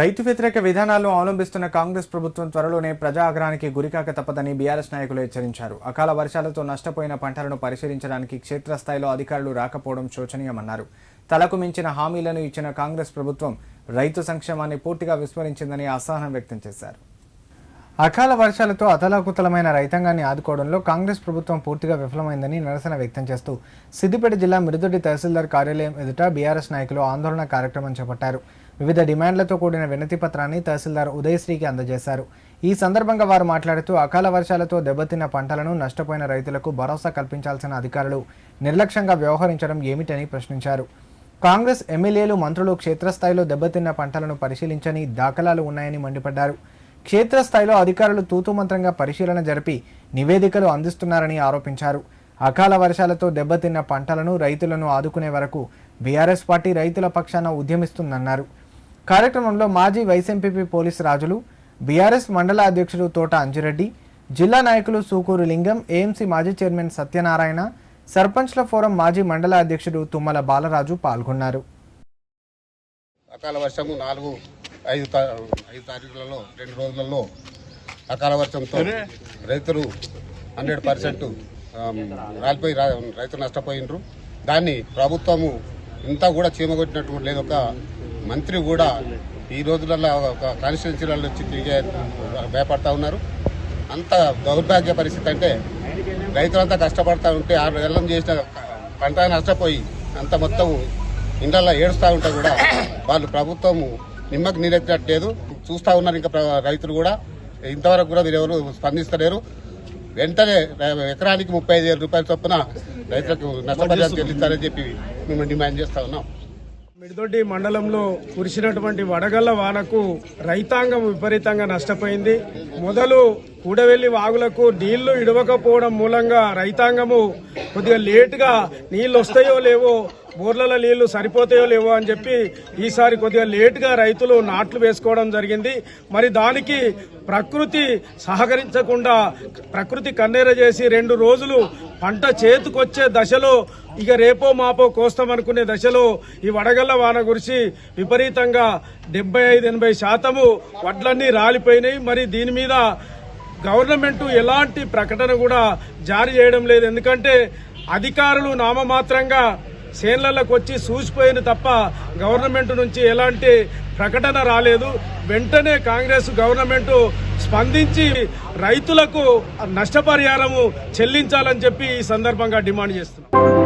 రైతు వ్యతిరేక విధానాలను అవలంబిస్తున్న కాంగ్రెస్ ప్రభుత్వం త్వరలోనే ప్రజా ఆగ్రహానికి గురికాక తప్పదని బీఆర్ఎస్ నాయకులు హెచ్చరించారు. అకాల వర్షాలతో నష్టపోయిన పంటలను పరిశీలించడానికి క్షేత్రస్థాయిలో అధికారులు రాకపోవడం శోచనీయమన్నారు. తలకు మించిన హామీలను ఇచ్చిన కాంగ్రెస్ ప్రభుత్వం రైతు సంక్షేమాన్ని పూర్తిగా విస్మరించిందని అసహనం వ్యక్తం చేశారు. అకాల వర్షాలతో అతలాకుతలమైన రైతాంగాన్ని ఆదుకోవడంలో కాంగ్రెస్ ప్రభుత్వం పూర్తిగా విఫలమైందని నిరసన వ్యక్తం చేస్తూ సిద్దిపేట జిల్లా మిరుదొడ్డి తహసీల్దార్ కార్యాలయం ఎదుట బీఆర్ఎస్ నాయకులు ఆందోళన కార్యక్రమం చేపట్టారు. వివిధ డిమాండ్లతో కూడిన వినతి పత్రాన్ని తహసీల్దార్ ఉదయశ్రీకి అందజేశారు. ఈ సందర్భంగా వారు మాట్లాడుతూ అకాల వర్షాలతో దెబ్బతిన్న పంటలను నష్టపోయిన రైతులకు భరోసా కల్పించాల్సిన అధికారులు నిర్లక్ష్యంగా వ్యవహరించడం ఏమిటని ప్రశ్నించారు. కాంగ్రెస్ ఎమ్మెల్యేలు మంత్రులు క్షేత్రస్థాయిలో దెబ్బతిన్న పంటలను పరిశీలించని దాఖలాలు ఉన్నాయని మండిపడ్డారు. క్షేత్రస్థాయిలో అధికారులు తూతుమంత్రంగా పరిశీలన జరిపి నివేదికలు అందిస్తున్నారని ఆరోపించారు. అకాల వర్షాలతో దెబ్బతిన్న పంటలను రైతులను ఆదుకునే వరకు బీఆర్ఎస్ పార్టీ రైతుల పక్షాన ఉద్యమిస్తుందన్నారు. కార్యక్రమంలో మాజీ వైసెంపీపీ పోలీస్ రాజులు బీఆర్ఎస్ మండల అధ్యక్షుడు తోట అంజిరెడ్డి జిల్లా నాయకులు సూకూరు లింగం ఏఎంసీ మాజీ చైర్మన్ సత్యనారాయణ సర్పంచ్ల ఫోరం మాజీ మండల అధ్యక్షుడు తుమ్మల బాలరాజు పాల్గొన్నారు. అకాల వర్షము నాలుగు ఐదు ఐదు తారీఖులలో రెండు రోజులలో అకాల వర్షంతో రైతులు హండ్రెడ్ పర్సెంట్ రాలిపోయి రా- రైతులు నష్టపోయినరు దాన్ని ప్రభుత్వము ఇంత కూడా చీమగొట్టినట్టు లేదు. ఒక మంత్రి కూడా ఈ రోజులలో ఒక కాన్స్టిట్యున్సీలలో వచ్చి తిరిగే భయపడతా ఉన్నారు. అంత దౌర్భాగ్య పరిస్థితి అంటే రైతులంతా కష్టపడతా ఉంటే ఆరు నెలలు చేసిన పంట నష్టపోయి అంత మొత్తం ఇండ్లలో ఏడుస్తూ ఉంటే కూడా వాళ్ళు ప్రభుత్వము నిమ్మకు నీరెత్తినట్లేదు చూస్తూ ఉన్నారు ఇంకా రైతులు కూడా. ఇంతవరకు కూడా మీరు ఎవరు స్పందిస్తలేరు. వెంటనే ఎకరానికి ముప్పై ఐదు వేల రూపాయల చొప్పున రైతులకు నష్టపరిహారం చెల్లిస్తారని చెప్పి మేము డిమాండ్ చేస్తా ఉన్నాం. మిడిదొడ్డి మండలంలో కురిసినటువంటి వడగళ్ళ వానకు రైతాంగం విపరీతంగా నష్టపోయింది. మొదలు కూడవెల్లి వాగులకు నీళ్ళు ఇడవకపోవడం మూలంగా రైతాంగము కొద్దిగా లేటుగా నీళ్ళు వస్తాయో లేవో బోర్లలో నీళ్ళు సరిపోతాయో లేవో అని చెప్పి ఈసారి కొద్దిగా లేటుగా రైతులు నాట్లు వేసుకోవడం జరిగింది. మరి దానికి ప్రకృతి సహకరించకుండా ప్రకృతి కన్నెర చేసి రెండు రోజులు పంట చేతికొచ్చే దశలో ఇక రేపో మాపో కోస్తామనుకునే దశలో ఈ వడగళ్ళ వాన గురిసి విపరీతంగా డెబ్బై ఐదు ఎనభై శాతము వడ్లన్నీ రాలిపోయినాయి. మరి దీని మీద గవర్నమెంట్ ఎలాంటి ప్రకటన కూడా జారీ చేయడం లేదు. ఎందుకంటే అధికారులు నామమాత్రంగా చేన్లలోకి వచ్చి చూసిపోయిన తప్ప గవర్నమెంట్ నుంచి ఎలాంటి ప్రకటన రాలేదు. వెంటనే కాంగ్రెస్ గవర్నమెంట్ స్పందించి రైతులకు నష్టపరిహారము చెల్లించాలని చెప్పి ఈ సందర్భంగా డిమాండ్ చేస్తున్నాం